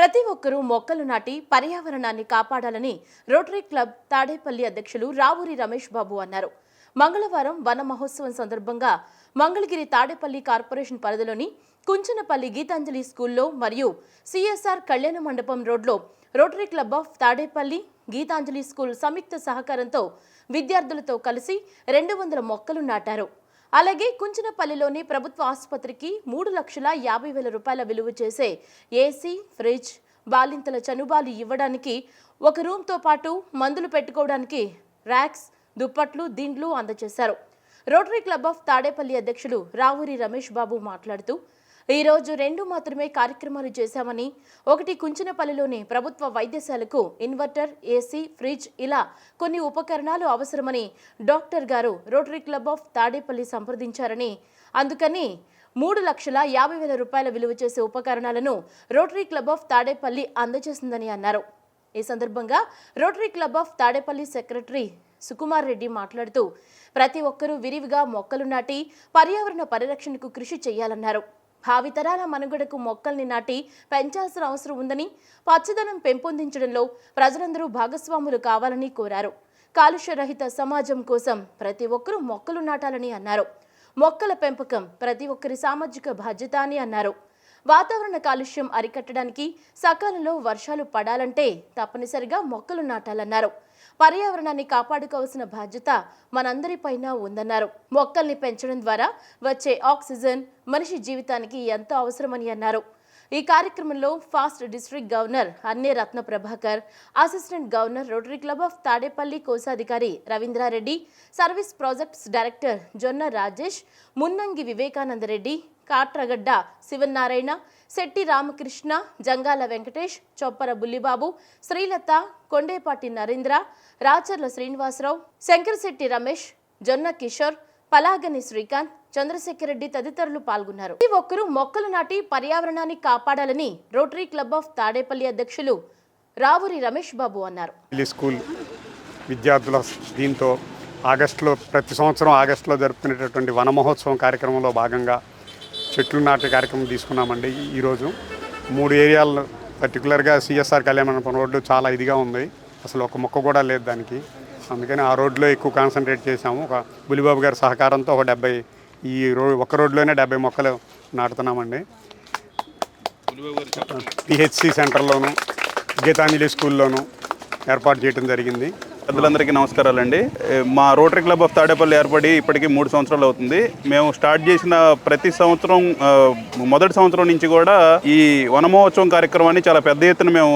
ప్రతి ఒక్కరూ మొక్కలు నాటి పర్యావరణాన్ని కాపాడాలని రోటరీ క్లబ్ తాడేపల్లి అధ్యక్షులు రావూరి రమేష్ బాబు అన్నారు. మంగళవారం వన మహోత్సవం సందర్భంగా మంగళగిరి తాడేపల్లి కార్పొరేషన్ పరిధిలోని కుంచనపల్లి గీతాంజలి స్కూల్లో మరియు సిఎస్ఆర్ కళ్యాణ మండపం రోడ్లో Rotary Club of Tadepalli Geetanjali school సంయుక్త సహకారంతో విద్యార్థులతో కలిసి రెండు వందల మొక్కలు నాటారు. అలాగే కుంచనపల్లిలోని ప్రభుత్వ ఆసుపత్రికి మూడు లక్షల యాభై వేల రూపాయల విలువ చేసే ఏసీ ఫ్రిడ్జ్ బాలింతల చనుబాలు ఇవ్వడానికి ఒక రూమ్తో పాటు మందులు పెట్టుకోవడానికి ర్యాక్స్ దుప్పట్లు దిండ్లు అందజేశారు. రోటరీ క్లబ్ ఆఫ్ తాడేపల్లి అధ్యక్షులు రావూరి రమేష్ బాబు మాట్లాడుతూ ఈ రోజు రెండు మాత్రమే కార్యక్రమాలు చేశామని ఒకటి కుంచనపల్లిలోని ప్రభుత్వ వైద్యశాలకు ఇన్వర్టర్ ఏసీ ఫ్రిడ్జ్ ఇలా కొన్ని ఉపకరణాలు అవసరమని డాక్టర్ గారు రోటరీ క్లబ్ ఆఫ్ తాడేపల్లి సంప్రదించారని అందుకని మూడు లక్షల యాభై వేల రూపాయల విలువ చేసే ఉపకరణాలను రోటరీ క్లబ్ ఆఫ్ తాడేపల్లి అందజేసిందని అన్నారు. ఈ సందర్భంగా Rotary Club of Tadepalli secretary Sukumar Reddy మాట్లాడుతూ ప్రతి ఒక్కరూ విరివిగా మొక్కలు నాటి పర్యావరణ పరిరక్షణకు కృషి చేయాలన్నారు. భావితరాల మనుగడకు మొక్కల్ని నాటి పెంచాల్సిన అవసరం ఉందని పచ్చదనం పెంపొందించడంలో ప్రజలందరూ భాగస్వాములు కావాలని కోరారు. కాలుష్య రహిత సమాజం కోసం ప్రతి ఒక్కరూ మొక్కలు నాటాలని అన్నారు. మొక్కల పెంపకం ప్రతి ఒక్కరి సామాజిక బాధ్యత అని అన్నారు. వాతావరణ కాలుష్యం అరికట్టడానికి సకాలంలో వర్షాలు పడాలంటే తప్పనిసరిగా మొక్కలు నాటాలన్నారు. పర్యావరణాన్ని కాపాడుకోవాల్సిన బాధ్యత మనందరిపైన ఉందన్నారు. మొక్కల్ని పెంచడం ద్వారా వచ్చే ఆక్సిజన్ మనిషి జీవితానికి ఎంతో అవసరమని అన్నారు. ఈ కార్యక్రమంలో past district governor Anne Ratna Prabhakar assistant governor Rotary Club of Tadepalli కోశాధికారి రవీంద్రారెడ్డి సర్వీస్ ప్రాజెక్ట్స్ డైరెక్టర్ జొన్న రాజేష్ మున్నంగి వివేకానందరెడ్డి కాట్రగడ్డ శివనారాయణ శెట్టి రామకృష్ణ జంగాల వెంకటేష్ చొప్పర బుల్లిబాబు శ్రీలత కొండేపాటి నరేంద్ర రాచర్ల శ్రీనివాసరావు శంకరశెట్టి రమేష్ జొన్న కిషోర్ పలాగని శ్రీకాంత్ చంద్రశేఖర్ రెడ్డి తదితరులు పాల్గొన్నారు. ప్రతి ఒక్కరూ మొక్కలు నాటి పర్యావరణాన్ని కాపాడాలని రోటరీ క్లబ్ ఆఫ్ తాడేపల్లి అధ్యక్షులు రావురి రమేష్ బాబు అన్నారు. స్కూల్ విద్యార్థుల దీంతో ఆగస్టులో ప్రతి సంవత్సరం ఆగస్టులో జరుపుకునేటటువంటి వన మహోత్సవం కార్యక్రమంలో భాగంగా చెట్లు నాటే కార్యక్రమం తీసుకున్నామండి ఈరోజు. మూడు ఏరియాలు పర్టికులర్గా సిఎస్ఆర్ కళ్యాణమండపం రోడ్డు చాలా ఇదిగా ఉంది. అసలు ఒక మొక్క కూడా లేదు దానికి. అందుకని ఆ రోడ్లో ఎక్కువ కాన్సన్ట్రేట్ చేశాము. ఒక బులిబాబు గారి సహకారంతో ఒక డెబ్బై ఈ రో ఒక రోడ్లోనే డెబ్బై మొక్కలు నాటుతున్నామండి. పిహెచ్సి సెంటర్లోను గీతాంజలి స్కూల్లోను ఏర్పాటు చేయడం జరిగింది. పెద్దలందరికీ నమస్కారాలండి. మా రోటరీ క్లబ్ ఆఫ్ తాడేపల్లి ఏర్పడి ఇప్పటికీ మూడు సంవత్సరాలు అవుతుంది. మేము స్టార్ట్ చేసిన ప్రతి సంవత్సరం మొదటి సంవత్సరం నుంచి కూడా ఈ వనమహోత్సవం కార్యక్రమాన్ని చాలా పెద్ద ఎత్తున మేము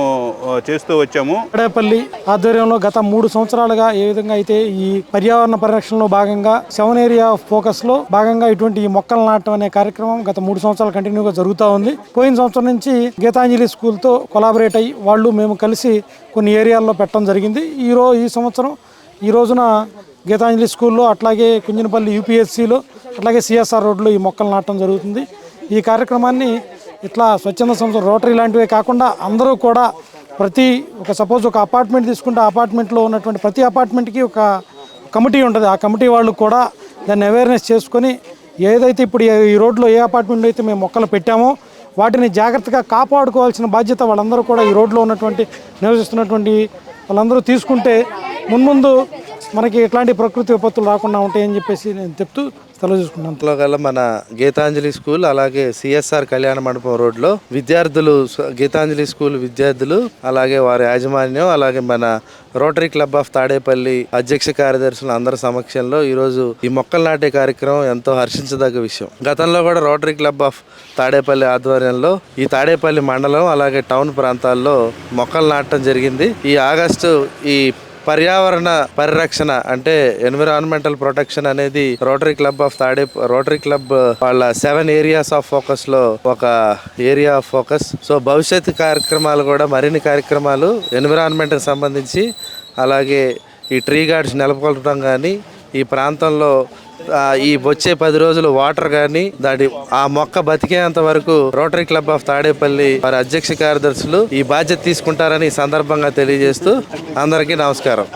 చేస్తూ వచ్చాము. తాడేపల్లి ఆధ్వర్యంలో గత మూడు సంవత్సరాలుగా ఏ విధంగా అయితే ఈ పర్యావరణ పరిరక్షణలో భాగంగా సెవెన్ ఏరియా ఫోకస్లో భాగంగా ఇటువంటి ఈ మొక్కలు నాటడం అనే కార్యక్రమం గత మూడు సంవత్సరాలు కంటిన్యూగా జరుగుతూ ఉంది. పోయిన సంవత్సరం నుంచి గీతాంజలి స్కూల్తో కొలాబరేట్ అయ్యి వాళ్ళు మేము కలిసి కొన్ని ఏరియాల్లో పెట్టడం జరిగింది. ఈ ఈ సంవత్సరం సంవత్సరం. ఈ రోజున గీతాంజలి స్కూల్లో అట్లాగే కుంజనపల్లి యూపీఎస్సిలో అట్లాగే సిఎస్ఆర్ రోడ్లో ఈ మొక్కలు నాటడం జరుగుతుంది. ఈ కార్యక్రమాన్ని ఇట్లా స్వచ్ఛంద సంస్థ రోటరీ లాంటివే కాకుండా అందరూ కూడా ప్రతి ఒక సపోజ్ ఒక అపార్ట్మెంట్ తీసుకుంటే అపార్ట్మెంట్లో ఉన్నటువంటి ప్రతి అపార్ట్మెంట్కి ఒక కమిటీ ఉంటుంది. ఆ కమిటీ వాళ్ళు కూడా దాన్ని అవేర్నెస్ చేసుకొని ఏదైతే ఇప్పుడు ఈ- ఈ రోడ్లో ఏ అపార్ట్మెంట్ అయితే మేము మొక్కలు పెట్టామో వాటిని జాగ్రత్తగా కాపాడుకోవాల్సిన బాధ్యత వాళ్ళందరూ కూడా ఈ రోడ్లో ఉన్నటువంటి నివసిస్తున్నటువంటి వాళ్ళందరూ తీసుకుంటే మున్ముందు మనకి ఎట్లాంటి ప్రకృతి విపత్తులు రాకుండా ఉంటాయని చెప్పేసి నేను చెప్తూ సెలవు చూసుకున్నాను అందులో గల మన గీతాంజలి స్కూల్ అలాగే సిఎస్ఆర్ కళ్యాణ మండపం రోడ్లో విద్యార్థులు గీతాంజలి స్కూల్ విద్యార్థులు అలాగే వారి యాజమాన్యం అలాగే మన రోటరీ క్లబ్ ఆఫ్ తాడేపల్లి అధ్యక్ష కార్యదర్శులు అందరి సమక్షంలో ఈరోజు ఈ మొక్కలు నాటే కార్యక్రమం ఎంతో హర్షించదగ్గ విషయం. గతంలో కూడా రోటరీ క్లబ్ ఆఫ్ తాడేపల్లి ఆధ్వర్యంలో ఈ తాడేపల్లి మండలం అలాగే టౌన్ ప్రాంతాల్లో మొక్కలు నాటడం జరిగింది. ఈ ఆగస్టు ఈ పర్యావరణ పరిరక్షణ అంటే ఎన్విరాన్మెంటల్ ప్రొటెక్షన్ అనేది రోటరీ క్లబ్ ఆఫ్ తాడే రోటరీ క్లబ్ వాళ్ళ సెవెన్ ఏరియాస్ ఆఫ్ ఫోకస్లో ఒక ఏరియా ఆఫ్ ఫోకస్. సో భవిష్యత్ కార్యక్రమాలు కూడా మరిన్ని కార్యక్రమాలు ఎన్విరాన్మెంట్ సంబంధించి అలాగే ఈ ట్రీ గార్డ్స్ నెలకొల్పడం కానీ ఈ ప్రాంతంలో ఈ వచ్చే పది రోజులు వాటర్ కానీ దాని ఆ మొక్క బతికేంత వరకు రోటరీ క్లబ్ ఆఫ్ తాడేపల్లి వారి అధ్యక్ష కార్యదర్శులు ఈ బాధ్యత తీసుకుంటారని ఈ సందర్భంగా తెలియజేస్తూ అందరికీ నమస్కారం.